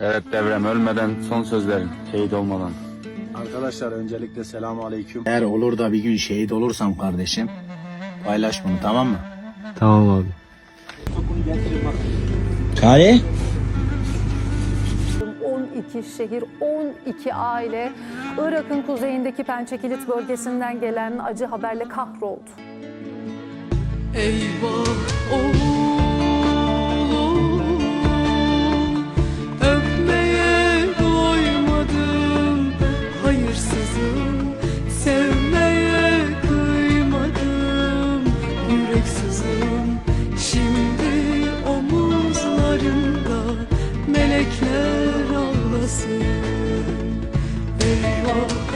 Evet devrem ölmeden son sözlerin şehit olmadan. Arkadaşlar öncelikle selamun aleyküm. Eğer olur da bir gün şehit olursam kardeşim paylaş bunu tamam mı? Tamam abi. Çare? 12 şehir, 12 aile Irak'ın kuzeyindeki Pençekilit bölgesinden gelen acı haberle kahroldu. Eyvah Melekler ağlasın. Eyvah